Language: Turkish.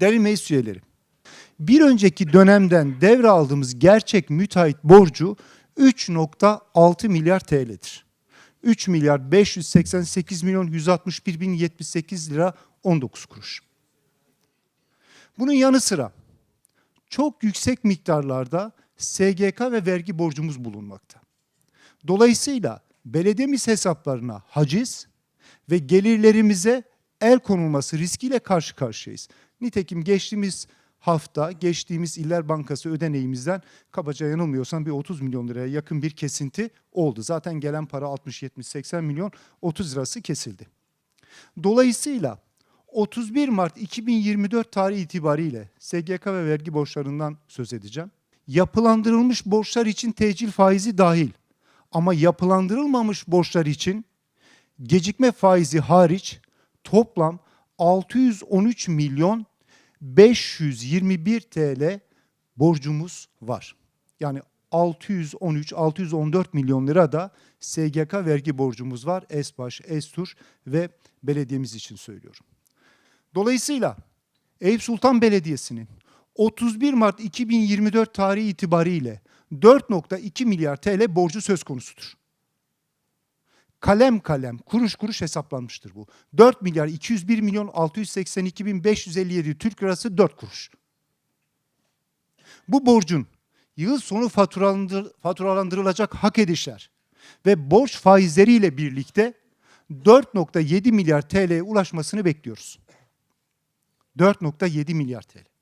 Değerli meclis üyeleri, bir önceki dönemden devraldığımız gerçek müteahhit borcu 3.6 milyar TL'dir. 3 milyar 588 milyon 161 bin 78 lira 19 kuruş. Bunun yanı sıra çok yüksek miktarlarda SGK ve vergi borcumuz bulunmakta. Dolayısıyla belediyemiz hesaplarına haciz ve gelirlerimize el konulması riskiyle karşı karşıyayız. Nitekim geçtiğimiz hafta geçtiğimiz İller Bankası ödeneğimizden kabaca yanılmıyorsam bir 30 milyon liraya yakın bir kesinti oldu. Zaten gelen para 60-70-80 milyon 30 lirası kesildi. Dolayısıyla 31 Mart 2024 tarihi itibariyle SGK ve vergi borçlarından söz edeceğim. Yapılandırılmış borçlar için tecil faizi dahil ama yapılandırılmamış borçlar için gecikme faizi hariç toplam 613 milyon 521 TL borcumuz var. Yani 613-614 milyon lira da SGK vergi borcumuz var. Esbaş, Estur ve belediyemiz için söylüyorum. Dolayısıyla Eyüp Sultan Belediyesi'nin 31 Mart 2024 tarihi itibariyle 4.2 milyar TL borcu söz konusudur. Kalem kalem, kuruş kuruş hesaplanmıştır bu. 4 milyar 201 milyon 682 bin 557 Türk lirası 4 kuruş. Bu borcun yıl sonu faturalandır, faturalandırılacak hak edişler ve borç faizleriyle birlikte 4.7 milyar TL'ye ulaşmasını bekliyoruz. 4.7 milyar TL.